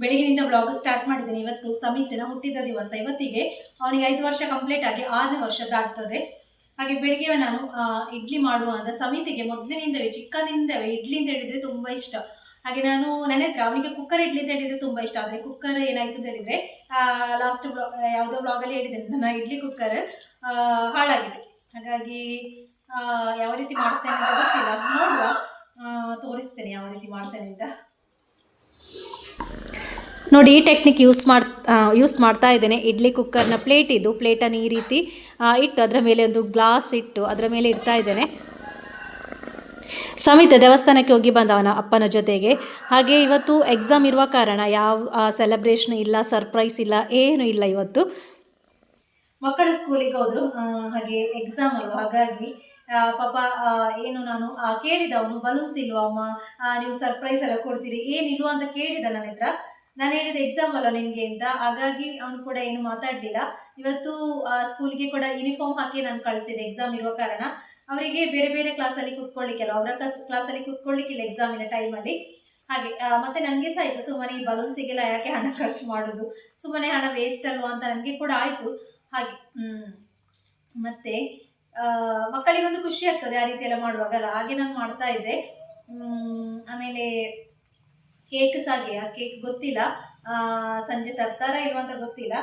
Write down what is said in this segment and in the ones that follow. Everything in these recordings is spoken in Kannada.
ಬೆಳಗಿನಿಂದ ಬ್ಲಾಗ್ ಸ್ಟಾರ್ಟ್ ಮಾಡಿದ್ದೇನೆ. ಇವತ್ತು ಸಮಿತಿನ ಹುಟ್ಟಿದ ದಿವಸ. ಇವತ್ತಿಗೆ ಅವನಿಗೆ ಐದು ವರ್ಷ ಕಂಪ್ಲೀಟ್ ಆಗಿ ಆರನೇ ವರ್ಷ ದಾಟ್ತದೆ ಹಾಗೆ ಬೆಳಿಗ್ಗೆ ನಾನು ಇಡ್ಲಿ ಮಾಡುವ ಅಂತ ಸಮಿತಿಗೆ ಮೊದಲಿನಿಂದವೇ ಚಿಕ್ಕದಿಂದವೇ ಇಡ್ಲಿ ಅಂತ ಹೇಳಿದ್ರೆ ತುಂಬಾ ಇಷ್ಟ. ಹಾಗೆ ನಾನು ನನ್ನ ಹತ್ರ ಅವನಿಗೆ ಕುಕ್ಕರ್ ಇಡ್ಲಿ ಅಂತ ಹೇಳಿದ್ರೆ ತುಂಬ ಇಷ್ಟ. ಆದರೆ ಕುಕ್ಕರ್ ಏನಾಯ್ತು ಅಂತ ಹೇಳಿದ್ರೆ ಲಾಸ್ಟ್ ಬ್ಲಾ ಯಾವುದೋ ಬ್ಲಾಗಲ್ಲಿ ಹೇಳಿದ್ದೇನೆ, ನನ್ನ ಇಡ್ಲಿ ಕುಕ್ಕರ್ ಹಾಳಾಗಿದೆ. ಹಾಗಾಗಿ ಯಾವ ರೀತಿ ಮಾಡ್ತೇನೆ ಅಂತ ಗೊತ್ತಿಲ್ಲ. ನೋಡುವ ತೋರಿಸ್ತೇನೆ ಯಾವ ರೀತಿ ಮಾಡ್ತೇನೆ ಅಂತ. ನೋಡಿ, ಈ ಟೆಕ್ನಿಕ್ ಯೂಸ್ ಮಾಡ್ ಯೂಸ್ ಮಾಡ್ತಾ ಇದ್ದೇನೆ. ಇಡ್ಲಿ ಕುಕ್ಕರ್ನ ಪ್ಲೇಟ್ ಇದು. ಪ್ಲೇಟನ್ನು ಈ ರೀತಿ ಇಟ್ಟು ಅದರ ಮೇಲೆ ಒಂದು ಗ್ಲಾಸ್ ಇಟ್ಟು ಅದರ ಮೇಲೆ ಇಡ್ತಾ ಇದ್ದೇನೆ. ಸಮಿತ ದೇವಸ್ಥಾನಕ್ಕೆ ಹೋಗಿ ಬಂದವನ ಅಪ್ಪನ ಜೊತೆಗೆ. ಹಾಗೆ ಇವತ್ತು ಎಕ್ಸಾಮ್ ಇರುವ ಕಾರಣ ಯಾವ ಸೆಲೆಬ್ರೇಷನ್ ಇಲ್ಲ ಸರ್ಪ್ರೈಸ್ ಇಲ್ಲ, ಏನೂ ಇಲ್ಲ ಇವತ್ತು. ಮಕ್ಕಳ ಸ್ಕೂಲಿಗೆ ಹೋದ್ರು. ಹಾಗೆ ಎಕ್ಸಾಮ್ ಅಲ್ವಾ? ಹಾಗಾಗಿ ಪಾಪ ಏನು ನಾನು ಕೇಳಿದ ಅವನು, ಬಲೂನ್ಸ್ ಇಲ್ವಾ ಅಮ್ಮ? ನೀವು ಸರ್ಪ್ರೈಸ್ ಎಲ್ಲ ಕೊಡ್ತೀರಿ. ಏನಿಲ್ವಾ? ಅಂತ ಕೇಳಿದ ನನ್ನ ಹತ್ರ. ನಾನು ಹೇಳಿದ ಎಕ್ಸಾಮ್ ಅಲ್ಲ ನಿಮಗೆ ಅಂತ. ಹಾಗಾಗಿ ಅವನು ಕೂಡ ಏನು ಮಾತಾಡಲಿಲ್ಲ. ಇವತ್ತು ಸ್ಕೂಲ್ಗೆ ಕೂಡ ಯೂನಿಫಾರ್ಮ್ ಹಾಕಿ ನಾನು ಕಳಿಸಿದೆ ಎಕ್ಸಾಮ್ ಇರುವ ಕಾರಣ. ಅವರಿಗೆ ಬೇರೆ ಬೇರೆ ಕ್ಲಾಸಲ್ಲಿ ಕೂತ್ಕೊಳ್ಳಿಕ್ಕೆಲ್ಲ ಅವರ ಕ್ಲಾಸ್ ಕ್ಲಾಸಲ್ಲಿ ಕೂತ್ಕೊಳ್ಳಿಕ್ಕಿಲ್ಲ ಎಕ್ಸಾಮಿನ ಅಲ್ಲಿ. ಹಾಗೆ ಮತ್ತೆ ನನಗೆ ಸಹ ಆಯಿತು. ಸುಮ್ಮನೆ ಈ ಬಲೂನ್ಸಿಗೆಲ್ಲ ಯಾಕೆ ಹಣ ಖರ್ಚು ಮಾಡೋದು? ಸುಮ್ಮನೆ ಹಣ ವೇಸ್ಟ್ ಅಲ್ವಾ ಅಂತ ನನಗೆ ಕೂಡ ಆಯಿತು. ಹಾಗೆ. ಮತ್ತೆ ಮಕ್ಕಳಿಗೊಂದು ಖುಷಿ ಆಗ್ತದೆ ಆ ರೀತಿ ಎಲ್ಲ ಮಾಡುವಾಗಲ್ಲ. ಹಾಗೆ ನಾನು ಮಾಡ್ತಾ ಇದ್ದೆ. ಆಮೇಲೆ ಕೇಕ್ ಹಾಗೆ ಆ ಕೇಕ್ ಗೊತ್ತಿಲ್ಲ. ಸಂಜೆ ತರ್ತಾರ ಇಲ್ವಂತ ಗೊತ್ತಿಲ್ಲ.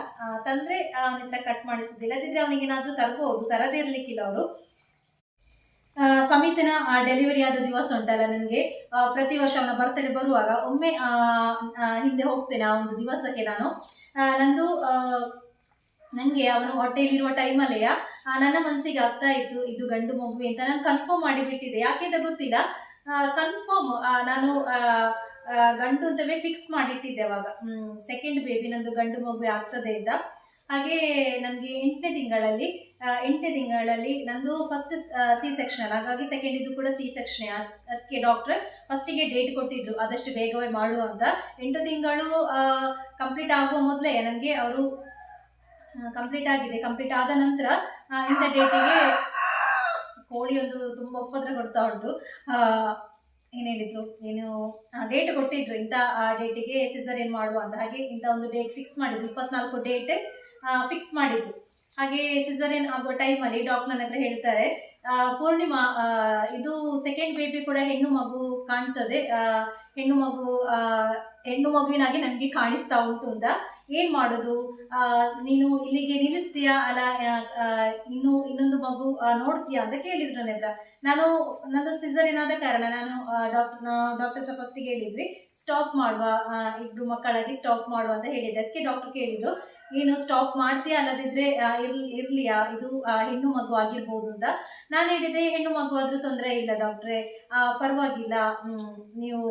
ತಂದ್ರೆ ಅವನಿಂದ ಕಟ್ ಮಾಡಿಸುದಿಲ್ಲ ಇಲ್ಲದಿದ್ರೆ ಅವನಿಗೆ ತರಬಹುದು ತರದೇ ಇರ್ಲಿಕ್ಕಿಲ್ಲ ಅವರು. ಸಮಿತಿನ ಡೆಲಿವರಿ ಆದ ದಿವಸ ಉಂಟಲ್ಲ ನನಗೆ. ಪ್ರತಿ ವರ್ಷ ಅವನ ಬರ್ತಡೆ ಬರುವಾಗ ಒಮ್ಮೆ ಹಿಂದೆ ಹೋಗ್ತೇನೆ ಆ ಒಂದು ದಿವಸಕ್ಕೆ ನಾನು. ನಂದು ನನಗೆ ಅವನು ಹೊಟ್ಟೆಯಲ್ಲಿರುವ ಟೈಮಲ್ಲೆಯ ನನ್ನ ಮನಸ್ಸಿಗೆ ಆಗ್ತಾ ಇತ್ತು. ಇದು ಗಂಡು ಮಗು ಅಂತ. ನಾನು ಕನ್ಫರ್ಮ್ ಮಾಡಿಬಿಟ್ಟಿದ್ದೆ. ಯಾಕೆ ಅಂತ ಗೊತ್ತಿಲ್ಲ. ಕನ್ಫರ್ಮ್ ನಾನು ಗಂಡು ಅಂತವೇ ಫಿಕ್ಸ್ ಮಾಡಿಟ್ಟಿದ್ದೆ ಅವಾಗ. ಸೆಕೆಂಡ್ ಬೇಬಿ ನಂದು ಗಂಡು ಮಗು ಆಗ್ತದೆ ಅಂತ. ಹಾಗೆ ನನಗೆ ಎಂಟನೇ ತಿಂಗಳಲ್ಲಿ ಎಂಟನೇ ತಿಂಗಳಲ್ಲಿ ನಂದು ಫಸ್ಟ್ ಸಿ ಸೆಕ್ಷನ್ ಹಾಗಾಗಿ ಸೆಕೆಂಡ್ ಇದು ಕೂಡ ಸಿ ಸೆಕ್ಷನ್ ಅದಕ್ಕೆ ಡಾಕ್ಟರ್ ಫಸ್ಟಿಗೆ ಡೇಟ್ ಕೊಟ್ಟಿದ್ರು. ಆದಷ್ಟು ಬೇಗವೇ ಮಾಡುವ ಅಂತ. ಎಂಟು ತಿಂಗಳು ಕಂಪ್ಲೀಟ್ ಆಗುವ ಮೊದಲೇ ನನಗೆ ಅವರು ಕಂಪ್ಲೀಟ್ ಆಗಿದೆ. ಕಂಪ್ಲೀಟ್ ಆದ ನಂತರ ಇಂಥ ಡೇಟಿಗೆ ಕೋಳಿ ಒಂದು ತುಂಬ ಉಪದ್ರ ಕೊಡ್ತಾ ಉಂಟು. ಏನು ಹೇಳಿದ್ರು? ಏನು ಡೇಟ್ ಕೊಟ್ಟಿದ್ರು. ಇಂಥ, ಆ ಡೇಟಿಗೆ ಸಿಸರಿಯನ್ ಮಾಡುವ ಅಂತ. ಹಾಗೆ ಇಂಥ ಒಂದು ಡೇಟ್ ಫಿಕ್ಸ್ ಮಾಡಿದ್ರು. ಇಪ್ಪತ್ನಾಲ್ಕು ಡೇಟ್ ಫಿಕ್ಸ್ ಮಾಡಿದ್ರು. ಹಾಗೆ ಸಿಸರಿಯನ್ ಆಗೋ ಟೈಮಲ್ಲಿ ಡಾಕ್ಟರ್ ಹತ್ರ ಹೇಳ್ತಾರೆ ಪೂರ್ಣಿಮಾ ಇದು ಸೆಕೆಂಡ್ ಬೇಬಿ ಕೂಡ ಹೆಣ್ಣು ಮಗು ಕಾಣ್ತದೆ. ಹೆಣ್ಣು ಮಗು ಹೆಣ್ಣು ಮಗುವಿನಾಗಿ ನನಗೆ ಕಾಣಿಸ್ತಾ ಉಂಟು ಅಂತ. ಏನು ಮಾಡೋದು? ನೀನು ಇಲ್ಲಿಗೆ ನಿಲ್ಲಿಸ್ತೀಯಾ? ಅಲ್ಲ ಇನ್ನು ಇನ್ನೊಂದು ಮಗು ನೋಡ್ತೀಯಾ ಅಂತ ಕೇಳಿದ್ರು ನನ್ನ ನಾನು, ನಂದು ಸಿಸರಿನ್ ಏನಾದ ಕಾರಣ, ನಾನು ಡಾಕ್ಟರ್ ಡಾಕ್ಟರ್ ಹತ್ರ ಫಸ್ಟ್ ಹೇಳಿದ್ವಿ ಸ್ಟಾಪ್ ಮಾಡುವ ಇಬ್ರು ಮಕ್ಕಳಾಗಿ ಸ್ಟಾಪ್ ಮಾಡುವ ಅಂತ ಹೇಳಿದ್ದೆ. ಅದಕ್ಕೆ ಡಾಕ್ಟರ್ ಕೇಳಿದ್ರು. ನೀನು ಸ್ಟಾಪ್ ಮಾಡ್ತೀಯ ಅನ್ನೋದಿದ್ರೆ ಇರ್ಲಿ ಇದು ಹೆಣ್ಣು ಮಗು ಆಗಿರ್ಬೋದು ಅಂತ. ನಾನು ಹೇಳಿದೆ, ಹೆಣ್ಣು ಮಗು ಆದ್ರೂ ತೊಂದರೆ ಇಲ್ಲ ಡಾಕ್ಟ್ರೆ ಪರವಾಗಿಲ್ಲ. ನೀವು,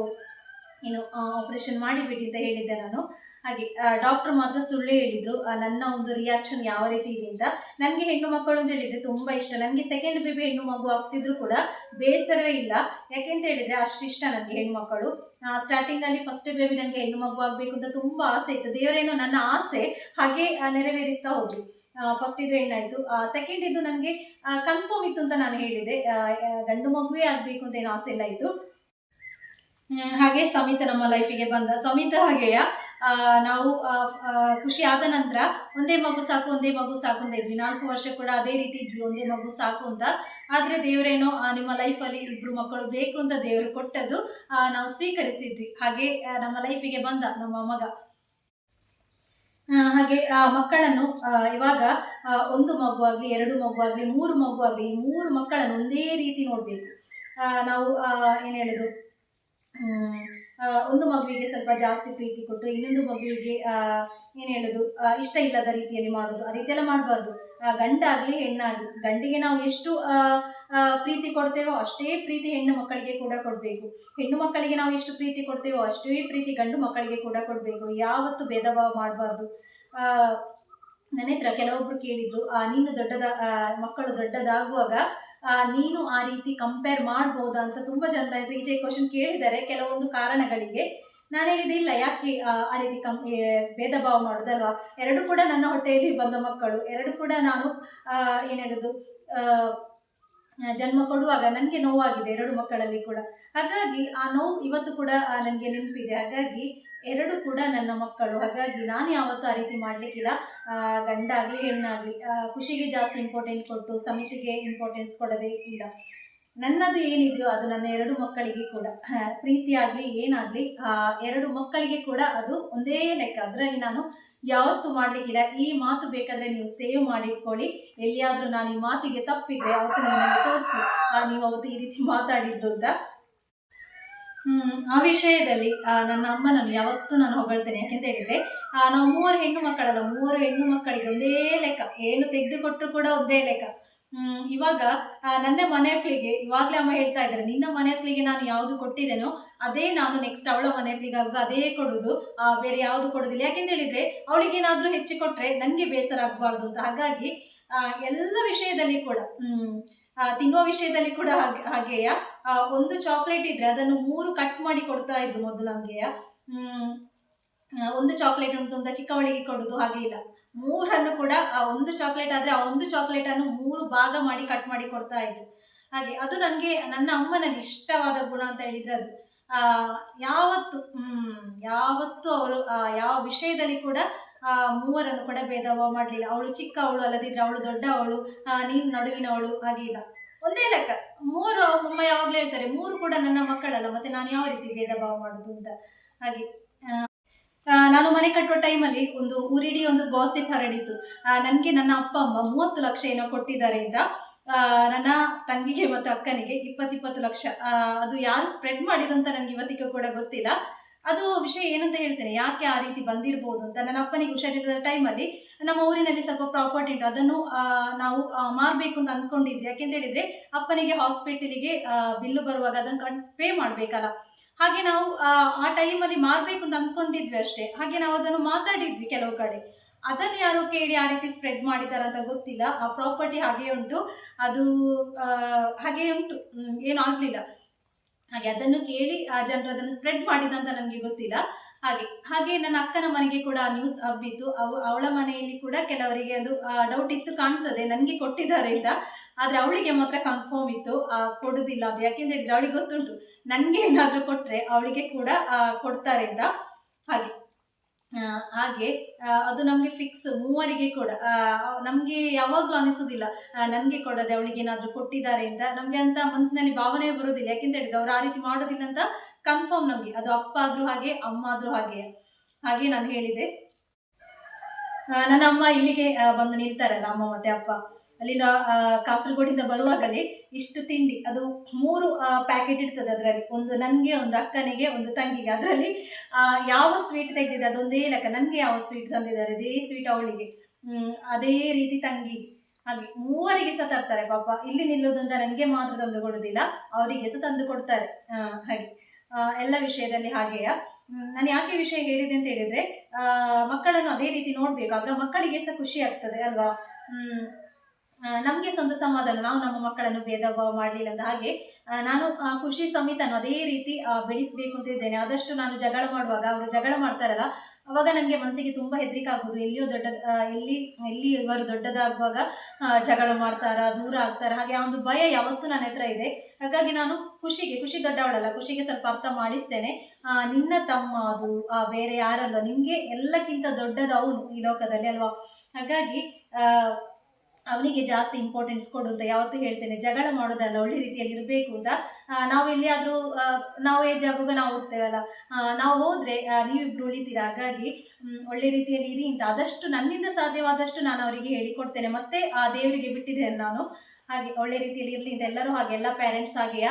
ಏನು ಆಪರೇಷನ್ ಮಾಡಿಬಿಡಿ ಅಂತ ಹೇಳಿದ್ದೆ ನಾನು. ಹಾಗೆ ಡಾಕ್ಟರ್ ಮಾತ್ರ ಸುಳ್ಳು ಹೇಳಿದ್ರು. ನನ್ನ ಒಂದು ರಿಯಾಕ್ಷನ್ ಯಾವ ರೀತಿ ಇದೆ ಅಂತ ನನಗೆ ಹೆಣ್ಣು ಮಕ್ಕಳು ಅಂತ ಹೇಳಿದ್ರೆ ತುಂಬಾ ಇಷ್ಟ. ನನಗೆ ಸೆಕೆಂಡ್ ಬೇಬಿ ಹೆಣ್ಣು ಮಗು ಆಗ್ತಿದ್ರು ಕೂಡ ಬೇಸರವೇ ಇಲ್ಲ. ಯಾಕೆಂತ ಹೇಳಿದ್ರೆ ಅಷ್ಟಿಷ್ಟ ನನಗೆ ಹೆಣ್ಣು ಮಕ್ಕಳು. ಸ್ಟಾರ್ಟಿಂಗ್ ಅಲ್ಲಿ ಫಸ್ಟ್ ಬೇಬಿ ನನಗೆ ಹೆಣ್ಣು ಮಗು ಆಗ್ಬೇಕು ಅಂತ ತುಂಬಾ ಆಸೆ ಇತ್ತು. ದೇವರೇನೋ ನನ್ನ ಆಸೆ ಹಾಗೆ ನೆರವೇರಿಸ್ತಾ ಹೋದ್ರು. ಫಸ್ಟ್ ಇದು ಹೆಣ್ಣಾಯ್ತು. ಸೆಕೆಂಡ್ ಇದು ನನಗೆ ಕನ್ಫರ್ಮ್ ಇತ್ತು ಅಂತ ನಾನು ಹೇಳಿದೆ. ಗಂಡು ಮಗುವೇ ಆಗ್ಬೇಕು ಅಂತ ಏನು ಆಸೆ ಇಲ್ಲ ಇತ್ತು. ಹಾಗೆ ಸಮಿತ ನಮ್ಮ ಲೈಫಿಗೆ ಬಂದ. ಸಮಿತ ಹಾಗೆಯ ನಾವು ಖುಷಿ ಆದ ನಂತರ ಒಂದೇ ಮಗು ಸಾಕು, ಒಂದೇ ಮಗು ಸಾಕು ಅಂತ ಇದ್ವಿ. ನಾಲ್ಕು ವರ್ಷ ಕೂಡ ಅದೇ ರೀತಿ ಇದ್ವಿ, ಒಂದೇ ಮಗು ಸಾಕು ಅಂತ. ಆದ್ರೆ ದೇವರೇನೋ ನಿಮ್ಮ ಲೈಫಲ್ಲಿ ಇಬ್ರು ಮಕ್ಕಳು ಬೇಕು ಅಂತ ದೇವರು ಕೊಟ್ಟದ್ದು ನಾವು ಸ್ವೀಕರಿಸಿದ್ವಿ. ಹಾಗೆ ನಮ್ಮ ಲೈಫಿಗೆ ಬಂದ ನಮ್ಮ ಮಗ. ಹಾಗೆ, ಆ, ಮಕ್ಕಳನ್ನು ಇವಾಗ ಒಂದು ಮಗು ಆಗಲಿ, ಎರಡು ಮಗು ಆಗಲಿ, ಮೂರು ಮಗು ಆಗಲಿ ಮೂರು ಮಕ್ಕಳನ್ನು ಒಂದೇ ರೀತಿ ನೋಡಬೇಕು. ನಾವು ಏನು ಹೇಳೋದು? ಒಂದು ಮಗುವಿಗೆ ಸ್ವಲ್ಪ ಜಾಸ್ತಿ ಪ್ರೀತಿ ಕೊಟ್ಟು ಇನ್ನೊಂದು ಮಗುವಿಗೆ ಏನು ಹೇಳೋದು? ಇಷ್ಟ ಇಲ್ಲದ ರೀತಿಯಲ್ಲಿ ಮಾಡೋದು. ಆ ರೀತಿಯೆಲ್ಲ ಮಾಡಬಾರ್ದು. ಗಂಡಾಗಲಿ ಹೆಣ್ಣಾಗಲಿ. ಗಂಡಿಗೆ ನಾವು ಎಷ್ಟು ಪ್ರೀತಿ ಕೊಡ್ತೇವೋ ಅಷ್ಟೇ ಪ್ರೀತಿ ಹೆಣ್ಣು ಮಕ್ಕಳಿಗೆ ಕೂಡ ಕೊಡಬೇಕು. ಹೆಣ್ಣು ಮಕ್ಕಳಿಗೆ ನಾವು ಎಷ್ಟು ಪ್ರೀತಿ ಕೊಡ್ತೇವೋ ಅಷ್ಟೇ ಪ್ರೀತಿ ಗಂಡು ಮಕ್ಕಳಿಗೆ ಕೂಡ ಕೊಡಬೇಕು. ಯಾವತ್ತು ಭೇದ ಭಾವ ಮಾಡಬಾರ್ದು ನನ್ನ ಹತ್ರ ಕೆಲವೊಬ್ರು ಕೇಳಿದ್ರು ಆ, ನೀನು ದೊಡ್ಡದ ಮಕ್ಕಳು ದೊಡ್ಡದಾಗುವಾಗ ನೀನು ಆ ರೀತಿ ಕಂಪೇರ್ ಮಾಡ್ಬೋದಾ? ಅಂತ ತುಂಬಾ ಜನ ಇದ್ರು. ಈಚೆ ಕ್ವಶನ್ ಕೇಳಿದ್ದಾರೆ ಕೆಲವೊಂದು ಕಾರಣಗಳಿಗೆ. ನಾನು ಹೇಳಿದೆ ಇಲ್ಲ ಯಾಕೆ ಆ, ರೀತಿ ಕಂ ಭೇದ ಭಾವ ಮಾಡೋದಲ್ವಾ? ಎರಡು ಕೂಡ ನನ್ನ ಹೊಟ್ಟೆಯಲ್ಲಿ ಬಂದ ಮಕ್ಕಳು. ಎರಡು ಕೂಡ ನಾನು ಏನು ಹೇಳೋದು ಜನ್ಮ ಕೊಡುವಾಗ ನನಗೆ ನೋವಾಗಿದೆ ಎರಡು ಮಕ್ಕಳಲ್ಲಿ ಕೂಡ. ಹಾಗಾಗಿ ಆ ನೋವು ಇವತ್ತು ಕೂಡ ನನಗೆ ನೆನಪಿದೆ. ಹಾಗಾಗಿ ಎರಡು ಕೂಡ ನನ್ನ ಮಕ್ಕಳು. ಹಾಗಾಗಿ ನಾನು ಯಾವತ್ತೂ ಆ ರೀತಿ ಮಾಡಲಿಕ್ಕಿಲ್ಲ. ಗಂಡ ಆಗಲಿ ಹೆಣ್ಣಾಗಲಿ ಖುಷಿಗೆ ಜಾಸ್ತಿ ಇಂಪಾರ್ಟೆಂಟ್ ಕೊಟ್ಟು ಸಮಿತಿಗೆ ಇಂಪಾರ್ಟೆನ್ಸ್ ಕೊಡೋದೇ ಇಲ್ಲ. ನನ್ನದು ಏನಿದೆಯೋ ಅದು ನನ್ನ ಎರಡು ಮಕ್ಕಳಿಗೆ ಕೂಡ. ಪ್ರೀತಿಯಾಗಲಿ ಏನಾಗ್ಲಿ ಎರಡು ಮಕ್ಕಳಿಗೆ ಕೂಡ ಅದು ಒಂದೇ ಲೆಕ್ಕ. ಅದರಲ್ಲಿ ನಾನು ಯಾವತ್ತೂ ಮಾಡಲಿಕ್ಕಿಲ್ಲ. ಈ ಮಾತು ಬೇಕಾದರೆ ನೀವು ಸೇವ್ ಮಾಡಿಟ್ಕೊಳ್ಳಿ. ಎಲ್ಲಿಯಾದರೂ ನಾನು ಈ ಮಾತಿಗೆ ತಪ್ಪಿದ್ರೆ ಅವತ್ತು ನಾನು ನನಗೆ ತೋರಿಸಿ ನೀವು ಅವತ್ತು ಈ ರೀತಿ ಮಾತಾಡಿದ್ರು ಅಂತ ಆ ವಿಷಯದಲ್ಲಿ ನನ್ನ ಅಮ್ಮನನ್ನು ಯಾವತ್ತೂ ನಾನು ಹೊಗಳ್ತೇನೆ. ಯಾಕೆಂತ ಹೇಳಿದ್ರೆ ಆ, ನಾವು ಮೂವರು ಹೆಣ್ಣು ಮಕ್ಕಳಲ್ಲ ಮೂವರು ಹೆಣ್ಣು ಮಕ್ಕಳಿಗೆ ಒಂದೇ ಲೆಕ್ಕ. ಏನು ತೆಗೆದುಕೊಟ್ರು ಕೂಡ ಒಂದೇ ಲೆಕ್ಕ. ಹ್ಮ್, ಇವಾಗ ನನ್ನ ಮನೆಯಕ್ಕಳಿಗೆ ಇವಾಗ್ಲೇ ಅಮ್ಮ ಹೇಳ್ತಾ ಇದ್ದಾರೆ ನಿನ್ನ ಮನೆಯಕ್ಕಳಿಗೆ ನಾನು ಯಾವುದು ಕೊಟ್ಟಿದ್ದೇನೋ ಅದೇ ನಾನು ನೆಕ್ಸ್ಟ್ ಅವಳ ಮನೆ ಮಕ್ಕಳಿಗೆ ಅದೇ ಕೊಡುದು ಆ, ಬೇರೆ ಯಾವುದು ಕೊಡುದಿಲ್ಲ ಯಾಕೆಂತ ಹೇಳಿದ್ರೆ ಅವಳಿಗೇನಾದ್ರೂ ಹೆಚ್ಚು ಕೊಟ್ರೆ ನನಗೆ ಬೇಸರ ಆಗಬಾರ್ದು ಅಂತ. ಹಾಗಾಗಿ ಆ, ಎಲ್ಲ ವಿಷಯದಲ್ಲಿ ಕೂಡ ಹ್ಮ್ ತಿನ್ನುವ ವಿಷಯದಲ್ಲಿ ಕೂಡ ಹಾಗೆ ಹಾಗೆಯ? ಒಂದು ಚಾಕ್ಲೇಟ್ ಇದ್ರೆ ಅದನ್ನು ಮೂರು ಕಟ್ ಮಾಡಿ ಕೊಡ್ತಾ ಇದ್ರು ಮೊದಲು ಹಂಗೆಯ ಒಂದು ಚಾಕ್ಲೇಟ್ ಉಂಟು ಅಂತ ಚಿಕ್ಕವಳಿಗೆ ಕೊಡುದು ಹಾಗೆ ಇಲ್ಲ. ಮೂರನ್ನು ಕೂಡ ಆ ಒಂದು ಚಾಕ್ಲೇಟ್ ಆದ್ರೆ ಆ ಒಂದು ಚಾಕ್ಲೇಟ್ ಅನ್ನು ಮೂರು ಭಾಗ ಮಾಡಿ ಕಟ್ ಮಾಡಿ ಕೊಡ್ತಾ ಇದ್ರು. ಹಾಗೆ ಅದು ನನಗೆ ನನ್ನ ಅಮ್ಮನಲ್ಲಿ ಇಷ್ಟವಾದ ಗುಣ ಅಂತ ಹೇಳಿದ್ರೆ ಅದು. ಆ, ಯಾವತ್ತು ಯಾವತ್ತು ಅವರು ಯಾವ ವಿಷಯದಲ್ಲಿ ಕೂಡ ಮೂವರನ್ನು ಕೂಡ ಭೇದ ಮಾಡಲಿಲ್ಲ. ಅವಳು ಚಿಕ್ಕ ಅವಳು ಅಲ್ಲದಿದ್ರೆ ಅವಳು ದೊಡ್ಡ ಅವಳು ನೀನು ನಡುವಿನವಳು ಹಾಗೆ ಇಲ್ಲ ಒಂದೇ ಲೆಕ್ಕ. ಮೂರು ಅಮ್ಮ ಯಾವಾಗಲೂ ಹೇಳ್ತಾರೆ ಮೂರು ಕೂಡ ನನ್ನ ಮಕ್ಕಳಲ್ಲ ಮತ್ತೆ ನಾನು ಯಾವ ರೀತಿ ಭೇದ ಭಾವ ಮಾಡುದು ಅಂತ. ಹಾಗೆ. ಆ, ಆ, ನಾನು ಮನೆ ಕಟ್ಟುವ ಟೈಮಲ್ಲಿ ಒಂದು ಊರಿಡಿ ಒಂದು ಗಾಸಿಪ್ ಹರಡಿತ್ತು. ನನಗೆ ನನ್ನ ಅಪ್ಪ ಅಮ್ಮ ಮೂವತ್ತು ಲಕ್ಷ ಏನೋ ಕೊಟ್ಟಿದ್ದಾರೆ ಅಂತ. ಆ, ನನ್ನ ತಂಗಿಗೆ ಮತ್ತು ಅಕ್ಕನಿಗೆ ಇಪ್ಪತ್ತಿಪ್ಪತ್ತು ಲಕ್ಷ. ಆ, ಅದು ಯಾರು ಸ್ಪ್ರೆಡ್ ಮಾಡಿದಂತ ನನಗೆ ಇವತ್ತಿಗೂ ಕೂಡ ಗೊತ್ತಿಲ್ಲ. ಅದು ವಿಷಯ ಏನಂತ ಹೇಳ್ತೇನೆ ಯಾಕೆ ಆ ರೀತಿ ಬಂದಿರಬಹುದು ಅಂತ. ನನ್ನ ಅಪ್ಪನಿಗೆ ಹುಷಾರಿಲ್ಲದ ಟೈಮಲ್ಲಿ ನಮ್ಮ ಊರಿನಲ್ಲಿ ಸ್ವಲ್ಪ ಪ್ರಾಪರ್ಟಿ ಉಂಟು. ಅದನ್ನು ನಾವು ಮಾರಬೇಕು ಅಂತ ಅಂದ್ಕೊಂಡಿದ್ವಿ ಯಾಕೆಂತ ಹೇಳಿದ್ರೆ ಅಪ್ಪನಿಗೆ ಹಾಸ್ಪಿಟಲಿಗೆ ಬಿಲ್ಲು ಬರುವಾಗ ಅದನ್ನು ಪೇ ಮಾಡ್ಬೇಕಲ್ಲ. ಹಾಗೆ ನಾವು ಆ, ಟೈಮಲ್ಲಿ ಮಾರಬೇಕು ಅಂತ ಅಂದ್ಕೊಂಡಿದ್ವಿ ಅಷ್ಟೇ. ಹಾಗೆ ನಾವು ಅದನ್ನು ಮಾತಾಡಿದ್ವಿ ಕೆಲವು ಕಡೆ. ಅದನ್ನು ಯಾರು ಕೇಳಿ ಆ ರೀತಿ ಸ್ಪ್ರೆಡ್ ಮಾಡಿದಾರ ಅಂತ ಗೊತ್ತಿಲ್ಲ. ಆ ಪ್ರಾಪರ್ಟಿ ಹಾಗೆ ಉಂಟು. ಅದು ಹಾಗೆ ಉಂಟು. ಏನೂ ಆಗಲಿಲ್ಲ. ಹಾಗೆ ಅದನ್ನು ಕೇಳಿ ಆ ಜನರು ಅದನ್ನು ಸ್ಪ್ರೆಡ್ ಮಾಡಿದಂತ ನನಗೆ ಗೊತ್ತಿಲ್ಲ. ಹಾಗೆ ಹಾಗೆ ನನ್ನ ಅಕ್ಕನ ಮನೆಗೆ ಕೂಡ ಆ ನ್ಯೂಸ್ ಹಬ್ಬಿತ್ತು. ಅವ ಅವಳ ಮನೆಯಲ್ಲಿ ಕೂಡ ಕೆಲವರಿಗೆ ಅದು ಡೌಟ್ ಇತ್ತು ಕಾಣ್ತದೆ. ನನಗೆ ಕೊಟ್ಟಿದ್ದಾರೆ ಅಂತ. ಆದರೆ ಅವಳಿಗೆ ಮಾತ್ರ ಕನ್ಫರ್ಮ್ ಇತ್ತು. ಆ, ಕೊಡುದಿಲ್ಲ ಅದು ಯಾಕೆಂತ ಹೇಳಿದ್ರೆ ಅವಳಿಗೆ ಗೊತ್ತುಂಟು. ನನಗೆ ಏನಾದರೂ ಕೊಟ್ಟರೆ ಅವಳಿಗೆ ಕೂಡ ಕೊಡ್ತಾರೆ ಅಂತ. ಹಾಗೆ. ಹಾಗೆ ಅದು ನಮಗೆ ಫಿಕ್ಸ್ ಮೂವರಿಗೆ ಕೂಡ ನಮಗೆ ಯಾವಾಗಲೂ ಅನಿಸುದಿಲ್ಲ ನನಗೆ ಕೊಡದೆ ಅವಳಿಗೆ ಏನಾದರೂ ಕೊಟ್ಟಿದ್ದಾರೆ ಅಂತ. ನಮಗೆ ಅಂತ ಮನಸ್ಸಿನಲ್ಲಿ ಭಾವನೆ ಬರೋದಿಲ್ಲ. ಯಾಕೆಂತ ಹೇಳಿದ್ರೆ ಅವ್ರು ಆ ರೀತಿ ಮಾಡೋದಿಲ್ಲ ಅಂತ ಕನ್ಫರ್ಮ್ ನಮಗೆ. ಅದು ಅಪ್ಪ ಆದ್ರೂ ಹಾಗೆ, ಅಮ್ಮ ಆದ್ರೂ ಹಾಗೆ. ಹಾಗೆ ನಾನು ಹೇಳಿದೆ. ನನ್ನ ಅಮ್ಮ ಇಲ್ಲಿಗೆ ಬಂದು ನಿಲ್ತಾರಲ್ಲ ಅಮ್ಮ ಮತ್ತೆ ಅಪ್ಪ. ಅಲ್ಲಿಂದ ಕಾಸರಗೋಡಿಂದ ಬರುವಾಗಲೇ ಇಷ್ಟು ತಿಂಡಿ, ಅದು ಮೂರು ಪ್ಯಾಕೆಟ್ ಇರ್ತದೆ ಅದರಲ್ಲಿ. ಒಂದು ನನಗೆ, ಒಂದು ಅಕ್ಕನಿಗೆ, ಒಂದು ತಂಗಿಗೆ. ಅದರಲ್ಲಿ ಯಾವ ಸ್ವೀಟ್ ತೆಗೆದಿದೆ? ಅದೊಂದೇ ಲೆಕ್ಕ. ನನಗೆ ಯಾವ ಸ್ವೀಟ್ ತಂದಿದ್ದಾರೆ? ಅದೇ ಸ್ವೀಟ್ ಅವಳಿಗೆ. ಅದೇ ರೀತಿ ತಂಗಿ ಹಾಗೆ ಮೂವರಿಗೆ ಸಹ ತರ್ತಾರೆ. ಪಾಪ, ಇಲ್ಲಿ ನಿಲ್ಲೋದು ಅಂತ ನನಗೆ ಮಾತ್ರ ತಂದು ಕೊಡೋದಿಲ್ಲ. ಅವರಿಗೆ ಸಹ ತಂದು ಕೊಡ್ತಾರೆ. ಹಾಗೆ. ಎಲ್ಲ ವಿಷಯದಲ್ಲಿ ಹಾಗೆಯಾ. ನಾನು ಯಾಕೆ ವಿಷಯ ಹೇಳಿದೆ ಅಂತ ಹೇಳಿದ್ರೆ ಮಕ್ಕಳನ್ನು ಅದೇ ರೀತಿ ನೋಡ್ಬೇಕು. ಆಗ ಮಕ್ಕಳಿಗೆ ಸಹ ಖುಷಿ ಆಗ್ತದೆ, ಅಲ್ವಾ? ನಮಗೆ ಸ್ವಂತ ಸಮಾಧಾನ, ನಾವು ನಮ್ಮ ಮಕ್ಕಳನ್ನು ಭೇದ ಭಾವ ಮಾಡಲಿಲ್ಲ ಅಂತ ಹಾಗೆ ನಾನು ಖುಷಿ ಸಮೇತನು ಅದೇ ರೀತಿ ಬೆಳೆಸಬೇಕು ಅಂತ ಇದ್ದೇನೆ. ಆದಷ್ಟು ನಾನು ಜಗಳ ಮಾಡುವಾಗ, ಅವರು ಜಗಳ ಮಾಡ್ತಾರಲ್ಲ, ಅವಾಗ ನನಗೆ ಮನಸ್ಸಿಗೆ ತುಂಬ ಹೆದರಿಕೆ ಆಗೋದು ಎಲ್ಲಿಯೋ ದೊಡ್ಡ ಎಲ್ಲಿ ಎಲ್ಲಿ ಇವರು ದೊಡ್ಡದಾಗುವಾಗ ಜಗಳ ಮಾಡ್ತಾರ, ದೂರ ಆಗ್ತಾರ, ಹಾಗೆ ಆ ಒಂದು ಭಯ ಯಾವತ್ತೂ ನನ್ನ ಹತ್ರ ಇದೆ. ಹಾಗಾಗಿ ನಾನು ಖುಷಿಗೆ ಖುಷಿ ದೊಡ್ಡವಳಲ್ಲ ಖುಷಿಗೆ ಸ್ವಲ್ಪ ಅರ್ಥ ಮಾಡಿಸ್ತೇನೆ. ನಿನ್ನ ತಮ್ಮ ಅದು ಬೇರೆ ಯಾರಲ್ಲ ನಿಮಗೆ ಎಲ್ಲಕ್ಕಿಂತ ದೊಡ್ಡದು ಅವನು ಈ ಲೋಕದಲ್ಲಿ ಅಲ್ವಾ? ಹಾಗಾಗಿ ಅವನಿಗೆ ಜಾಸ್ತಿ ಇಂಪಾರ್ಟೆನ್ಸ್ ಕೊಡು ಅಂತ ಯಾವತ್ತೂ ಹೇಳ್ತೇನೆ. ಜಗಳ ಮಾಡೋದಲ್ಲ, ಒಳ್ಳೆ ರೀತಿಯಲ್ಲಿ ಇರಬೇಕು ಅಂತ. ನಾವು ಎಲ್ಲಿಯಾದರೂ ನಾವು ಏಜ್ ಆಗುವಾಗ ನಾವು ಹೋಗ್ತೇವಲ್ಲ. ನಾವು ಹೋದರೆ ನೀವಿಬ್ರು ಉಳಿತೀರ? ಹಾಗಾಗಿ ಒಳ್ಳೆ ರೀತಿಯಲ್ಲಿ ಇರಿ ಅಂತ. ಆದಷ್ಟು ನನ್ನಿಂದ ಸಾಧ್ಯವಾದಷ್ಟು ನಾನು ಅವರಿಗೆ ಹೇಳಿಕೊಡ್ತೇನೆ. ಮತ್ತೆ ಆ ದೇವರಿಗೆ ಬಿಟ್ಟಿದ್ದೇನೆ ನಾನು. ಹಾಗೆ, ಒಳ್ಳೆ ರೀತಿಯಲ್ಲಿ ಇರಲಿ ಅಂತ. ಎಲ್ಲರೂ ಹಾಗೆ, ಎಲ್ಲ ಪೇರೆಂಟ್ಸ್ ಹಾಗೆಯಾ.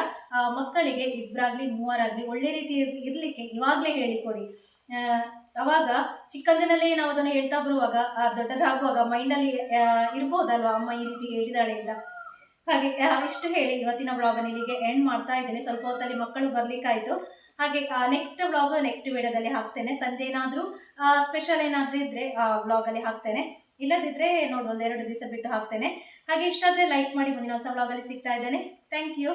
ಮಕ್ಕಳಿಗೆ ಇಬ್ಬರಾಗಲಿ ಮೂವರಾಗಲಿ ಒಳ್ಳೆ ರೀತಿ ಇರಲಿಕ್ಕೆ ಇವಾಗಲೇ ಹೇಳಿಕೊಡಿ. ಅವಾಗ ಚಿಕ್ಕಂದಿನಲ್ಲೇ ನಾವು ಅದನ್ನು ಹೇಳ್ತಾ ಬರುವಾಗ ಆ, ದೊಡ್ಡದಾಗುವಾಗ ಮೈಂಡಲ್ಲಿ ಇರ್ಬೋದಲ್ವಾ? ಅಮ್ಮ ಈ ರೀತಿ ಹೇಳಿದಾಳೆ ಅಂತ. ಹಾಗೆ ಇಷ್ಟು ಹೇಳಿ ಇವತ್ತಿನ ವ್ಲಾಗನ್ನು ಇಲ್ಲಿಗೆ ಎಂಡ್ ಮಾಡ್ತಾ ಇದ್ದೇನೆ. ಸ್ವಲ್ಪ ಹೊತ್ತಲ್ಲಿ ಮಕ್ಕಳು ಬರ್ಲಿಕ್ಕಾಯ್ತು. ಹಾಗೆ ನೆಕ್ಸ್ಟ್ ಬ್ಲಾಗ್ ನೆಕ್ಸ್ಟ್ ವಿಡಿಯೋದಲ್ಲಿ ಹಾಕ್ತೇನೆ. ಸಂಜೆ ಏನಾದರೂ ಸ್ಪೆಷಲ್ ಏನಾದರೂ ಇದ್ರೆ ವ್ಲಾಗಲ್ಲಿ ಹಾಕ್ತೇನೆ. ಇಲ್ಲದಿದ್ರೆ ನೋಡಿ ಒಂದೆರಡು ದಿವಸ ಬಿಟ್ಟು ಹಾಕ್ತೇನೆ. ಹಾಗೆ ಇಷ್ಟ ಆದರೆ ಲೈಕ್ ಮಾಡಿ ಮುಂದಿನ ಹೊಸ ವ್ಲಾಗಲ್ಲಿ ಸಿಗ್ತಾ ಇದ್ದೇನೆ. Thank you